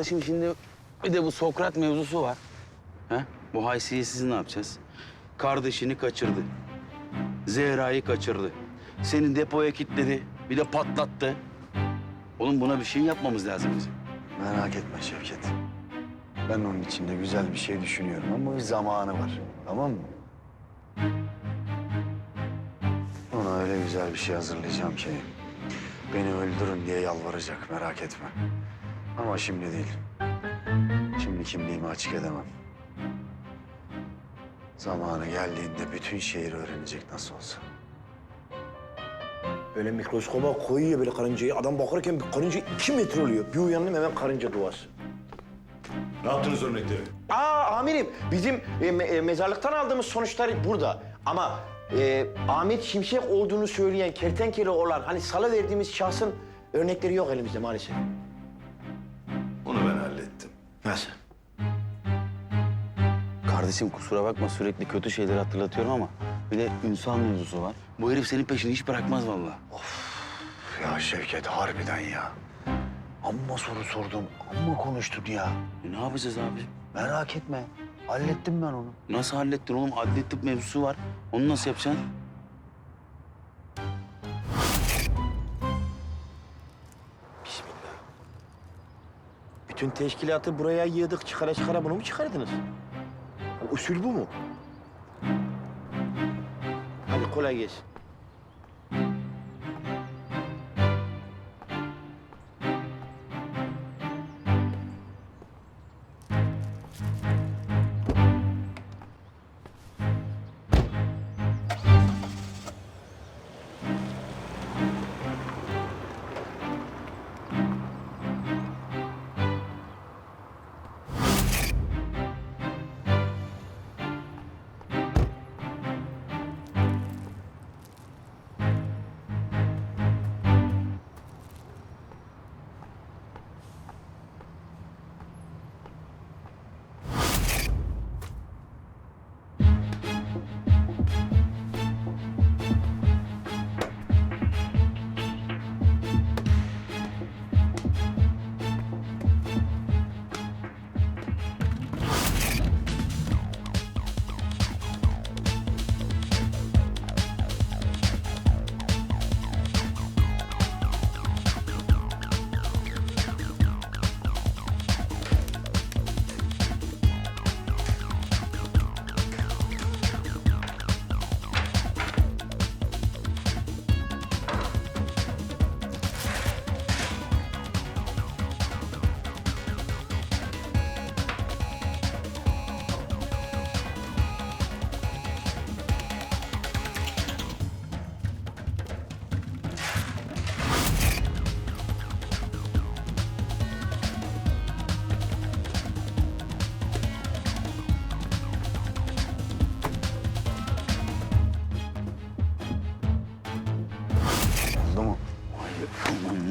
Kardeşim şimdi bir de bu Sokrat mevzusu var. Ha? Bu haysiyetsiz ne yapacağız? Kardeşini kaçırdı. Zehra'yı kaçırdı. Seni depoya kilitledi. Bir de patlattı. Oğlum buna bir şey yapmamız lazım bizim. Merak etme Şevket. Ben onun için de güzel bir şey düşünüyorum ama bir zamanı var. Tamam mı? Ona öyle güzel bir şey hazırlayacağım ki... ...beni öldürün diye yalvaracak merak etme. Ama şimdi değil. Şimdi kimliğimi açık edemem. Zamanı geldiğinde bütün şehir öğrenecek nasıl olsa. Böyle mikroskoba koyuyor böyle karıncayı. Adam bakarken bir karınca iki metre oluyor. Bir uyandım hemen karınca duası. Ne yaptınız örnekleri? Aa amirim bizim e, me- e, mezarlıktan aldığımız sonuçlar burada. Ama e, Ahmet Şimşek olduğunu söyleyen kertenkele olan hani salı verdiğimiz şahsın örnekleri yok elimizde maalesef. Nasıl? Kardeşim kusura bakma sürekli kötü şeyleri hatırlatıyorum ama bir de Ünsal mevzusu var. Bu herif senin peşini hiç bırakmaz vallahi. Ya Şevket harbiden ya. Amma soru sordum, amma konuştun ya. E ne yapacağız abi? Merak etme. Hallettim ben onu. Nasıl hallettin oğlum? Adli tıp mevzusu var. Onu nasıl yapacaksın? Bütün teşkilatı buraya yığdık çıkara çıkara bunu mu çıkardınız? Usul bu mu? Hadi kolay gelsin.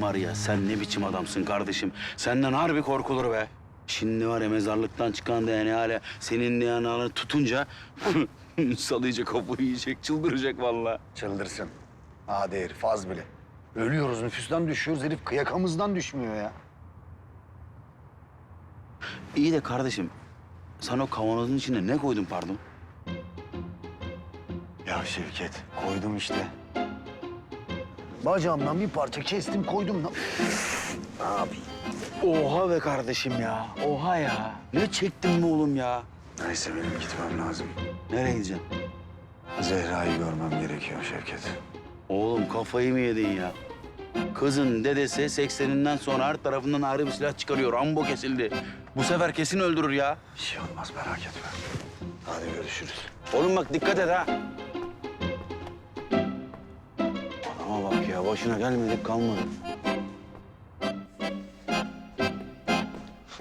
Var ya sen ne biçim adamsın kardeşim. Senden harbi korkulur be. Şimdi var ya mezarlıktan çıkan DNA senin DNA'ını tutunca Ünsal iyice kafayı yiyecek, çıldıracak vallahi. Çıldırsın. Hadi herif az bile. Ölüyoruz, nüfustan düşüyoruz. Herif kıyakamızdan düşmüyor ya. İyi de kardeşim sen o kavanozun içine ne koydun pardon? Ya Şevket, koydum işte. Bacağımdan bir parça kestim, koydum. Ne yapayım? Oha be kardeşim ya. Oha ya. Ne çektin be oğlum ya? Neyse benim gitmem lazım. Nereye gideceksin? Zehra'yı görmem gerekiyor Şevket. Oğlum kafayı mı yedin ya? Kızın dedesi 80'inden sonra her tarafından ayrı bir silah çıkarıyor. Rambo kesildi. Bu sefer kesin öldürür ya. Bir şey olmaz merak etme. Hadi görüşürüz. Oğlum bak dikkat et ha. Ya başına gelmedik kalmadı.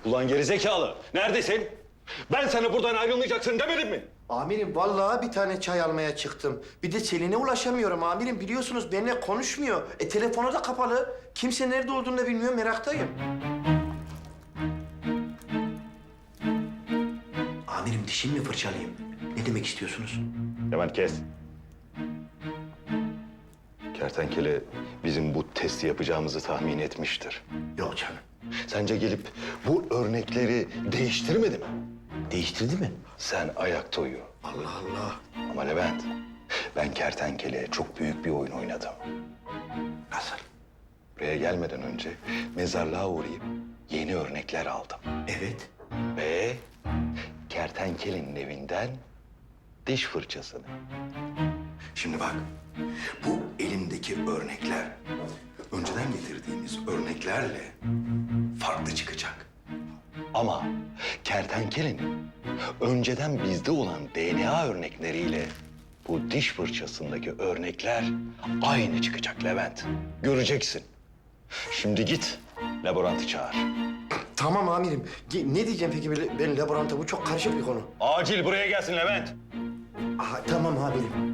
Ulan gerizekalı, neredesin? Ben sana buradan ayrılmayacaksın demedim mi? Amirim vallahi bir tane çay almaya çıktım. Bir de Selin'e ulaşamıyorum amirim. Biliyorsunuz benimle konuşmuyor. E telefonu da kapalı. Kimse nerede olduğunu da bilmiyor. Meraktayım. Amirim dişimi mi fırçalayayım? Ne demek istiyorsunuz? Hemen kes. Kertenkele bizim bu testi yapacağımızı tahmin etmiştir. Yok canım. Sence gelip bu örnekleri değiştirmedi mi? Değiştirdi mi? Sen ayakta uyu. Allah Allah. Ama Levent, ben kertenkeleye çok büyük bir oyun oynadım. Nasıl? Buraya gelmeden önce mezarlığa uğrayıp yeni örnekler aldım. Evet. Ve kertenkelenin evinden diş fırçasını. Şimdi bak, bu elimdeki örnekler önceden getirdiğimiz örneklerle farklı çıkacak. Ama kertenkelenin önceden bizde olan DNA örnekleriyle bu diş fırçasındaki örnekler aynı çıkacak Levent. Göreceksin. Şimdi git, laborantı çağır. Tamam amirim. Ge- Ne diyeceğim peki ben laboranta? Bu çok karışık bir konu. Acil buraya gelsin Levent. Aha, tamam amirim.